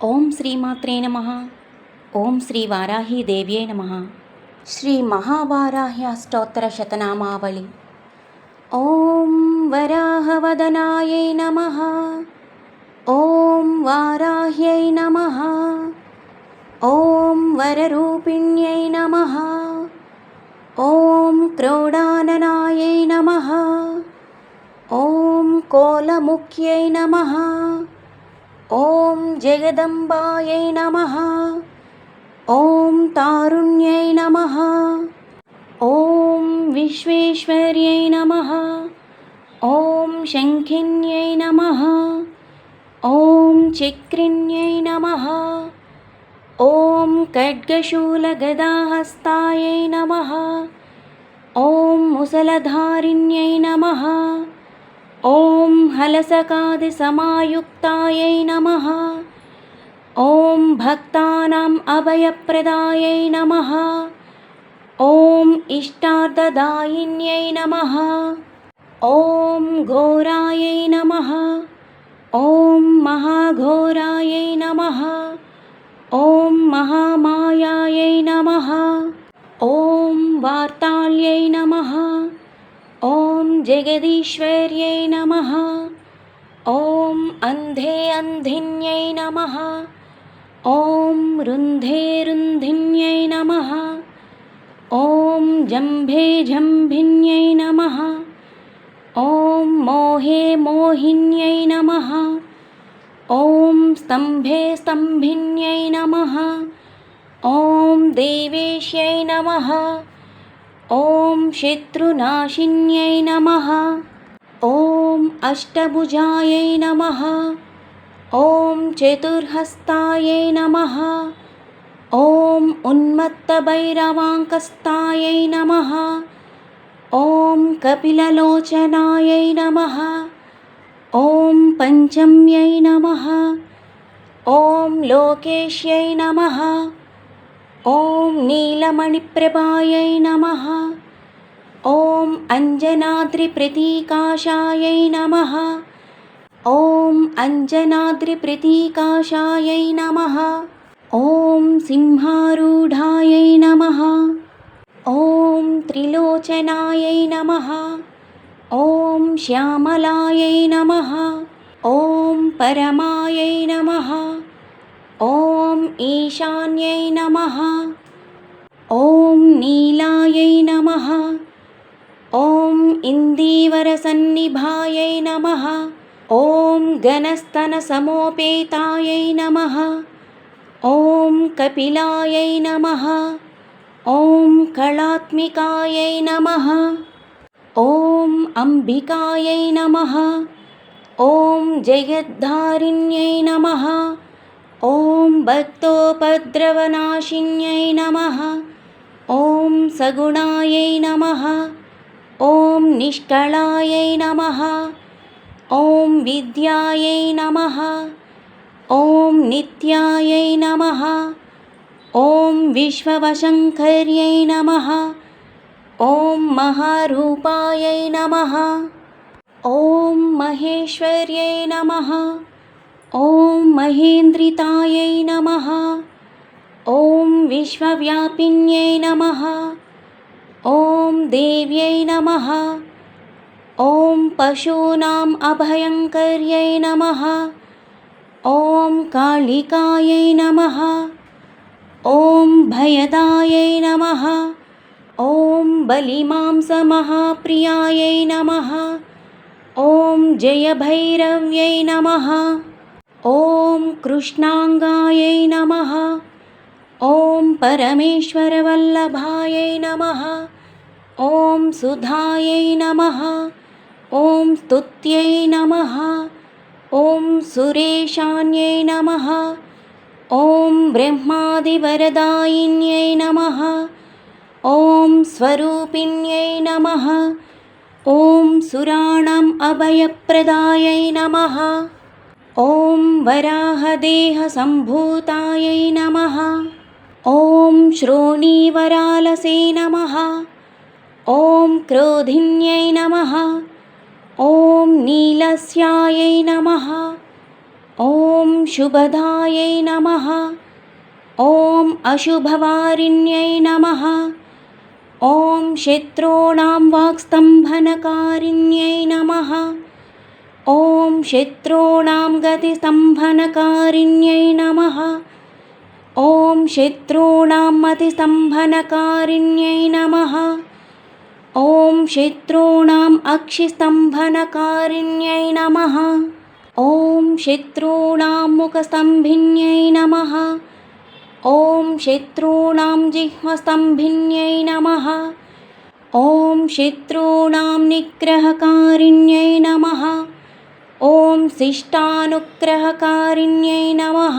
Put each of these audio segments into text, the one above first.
ఓం శ్రీమాత్రే నమ ఓం శ్రీ వారాహీదేవ్యే నమ శ్రీ మహావారాహ్య స్తోత్ర శతనామావళి ఓం వరాహవదనాయై నమ ఓం వారాహ్యై నమ ఓం వరరూపిణ్యై నమ ఓం క్రోడాననాయై నమ ఓం కోలముఖ్యై నమ ॐ जगदम्बायै नमः। ॐ तारुण्यै नमः। ॐ विश्वेश्वर्यै नमः। ॐ शङ्खिन्यै नमः। ॐ चक्रिण्यै नमः। ॐ खड्गशूलगदाहस्तायै नमः। ॐ मुसलधारिण्यै नमः ॐ हलसकादिसमायुक्तायै नमः। ॐ भक्तानाम् अभयप्रदायै नमः। ॐ इष्टार्थदायिन्यै नमः। ॐ घोरायै नमः। ॐ महाघोरायै नमः। ॐ महामायायै नमः। ॐ वार्ताल्यै नमः जगदीश्वर्यै नमः। ॐ अन्धे अन्धिन्यै नमः। ॐ रुन्धे रुन्धिन्यै नमः। ॐ जम्भे जम्भिन्यै नमः। ॐ मोहे मोहिन्यै नमः। ॐ स्तम्भे स्तम्भिन्यै नमः। ॐ देवेश्यै नमः ॐ शत्रुनाशिन्यै नमः। ॐ अष्टभुजायै नमः। ॐ चतुर्हस्तायै नमः। ॐ उन्मत्तभैरवाङ्कस्तायै नमः। ॐ कपिललोचनायै नमः। ॐ पञ्चम्यै नमः। ॐ लोकेश्यै नमः ॐ नीलमणिप्रभायै नमः। ॐ अञ्जनाद्रिप्रतीकाशायै नमः। ॐ अञ्जनाद्रिप्रतीकाशायै नमः। ॐ सिंहारूढायै नमः। ॐ त्रिलोचनायै नमः। ॐ श्यामलायै नमः। ॐ परमायै नमः ईशान्यै नमः। ॐ नीलायै नमः। ॐ इन्दीवरसन्निभायै नमः। ॐ गणस्तनसमोपेतायै नमः। ॐ कपिलायै नमः। ॐ कलात्मिकायै नमः। ॐ अम्बिकायै नमः। ॐ जगद्धारिण्यै नमः ॐ भक्तोपद्रवनाशिन्यै नमः। ॐ सगुणायै नमः। ॐ निष्कलायै नमः। ॐ विद्यायै नमः। ॐ नित्यायै नमः। ॐ विश्ववशङ्कर्यै नमः। ॐ महारूपायै नमः। ॐ महेश्वर्यै नमः ॐ महेन्द्रितायै नमः। ॐ विश्वव्यापिन्यै नमः। ॐ देव्यै नमः। ॐ पशूनाम् अभयङ्कर्यै नमः। ॐ कालिकायै नमः। ॐ भयदायै नमः। ॐ बलिमांसमहाप्रियायै नमः। ॐ जयभैरव्यै नमः ॐ कृष्णाङ्गायै नमः। ॐ परमेश्वरवल्लभायै नमः। ॐ सुधायै नमः। ॐ स्तुत्यै नमः। ॐ सुरेशान्यै नमः। ॐ ब्रह्मादिवरदायिन्यै नमः। ॐ स्वरूपिण्यै नमः। ॐ सुराणाम् अभयप्रदायै नमः ॐ वराहदेहसम्भूतायै नमः। ॐ श्रोणीवरालसे नमः। ॐ क्रोधिन्यै नमः। ॐ नीलस्यायै नमः। ॐ शुभदायै नमः। ॐ अशुभवारिण्यै नमः। ॐ शत्रूणां वाक्स्तम्भनकारिण्यै नमः ॐ शत्रूणां गतिस्तम्भनकारिण्यै नमः। ॐ शत्रूणां मतिस्तम्भनकारिण्यै नमः। ॐ शत्रूणाम् अक्षिस्तम्भनकारिण्यै नमः। ॐ शत्रूणां मुखस्तम्भिन्यै नमः। ॐ शत्रूणां जिह्वस्तम्भिन्यै नमः। ॐ शत्रूणां निग्रहकारिण्यै नमः ॐ शिष्टानुग्रहकारिण्यै नमः।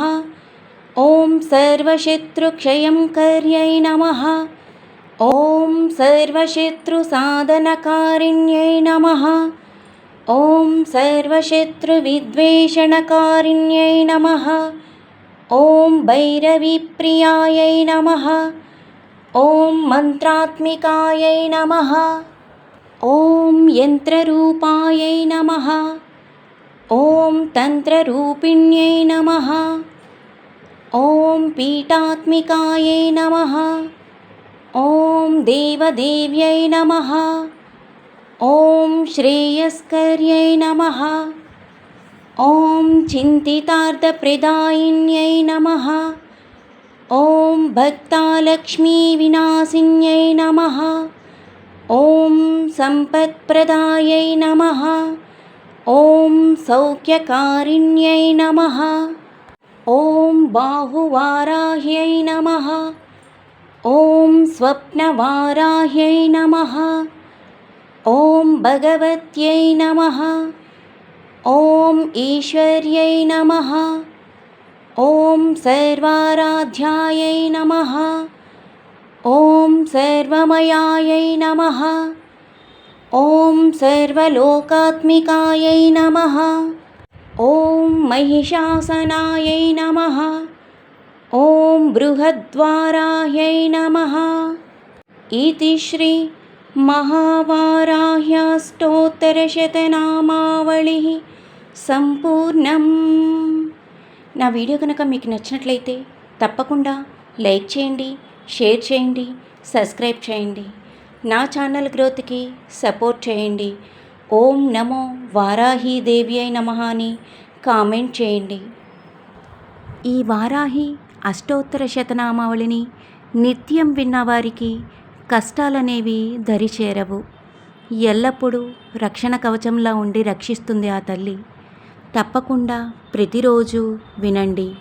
ॐ सर्वशत्रुक्षयङ्कर्यै नमः। ॐ सर्वशत्रुसाधनकारिण्यै नमः। ॐ सर्वशत्रुविद्वेषणकारिण्यै नमः। ॐ भैरवीप्रियायै नमः। ॐ मन्त्रात्मिकायै नमः। ॐ यन्त्ररूपायै नमः ॐ तन्त्ररूपिण्यै नमः। ॐ पीठात्मिकायै नमः। ॐ देवदेव्यै नमः। ॐ श्रेयस्कर्यै नमः। ॐ चिन्तितार्थप्रदायिन्यै नमः। ॐ भक्तालक्ष्मीविनाशिन्यै नमः। ॐ सम्पत्प्रदायै नमः ॐ सौख्यकारिण्यै नमः। ॐ बाहुवाराह्यै नमः। ॐ स्वप्नवाराह्यै नमः। ॐ भगवत्यै नमः। ॐ ईश्वर्यै नमः। ॐ सर्वाराध्यायै नमः। ॐ सर्वमयायै नमः ॐ सर्वलोकात्मिकायै नमः ॐ महिषासनायै नमः ॐ बृहद्वाराह्यै नमः इति श्री మహావారాహ్యాష్టోత్తరశతనామావళి సంపూర్ణం నా వీడియో కనుక మీకు నచ్చినట్లయితే తప్పకుండా లైక్ చేయండి షేర్ చేయండి సబ్స్క్రైబ్ చేయండి నా ఛానల్ గ్రోత్కి సపోర్ట్ చేయండి. ఓం నమో వారాహీదేవి అయి నమ అని కామెంట్ చేయండి. ఈ వారాహి అష్టోత్తర శతనామావళిని నిత్యం విన్నవారికి కష్టాలనేవి దరిచేరవు. ఎల్లప్పుడూ రక్షణ కవచంలా ఉండి రక్షిస్తుంది ఆ తల్లి. తప్పకుండా ప్రతిరోజు వినండి.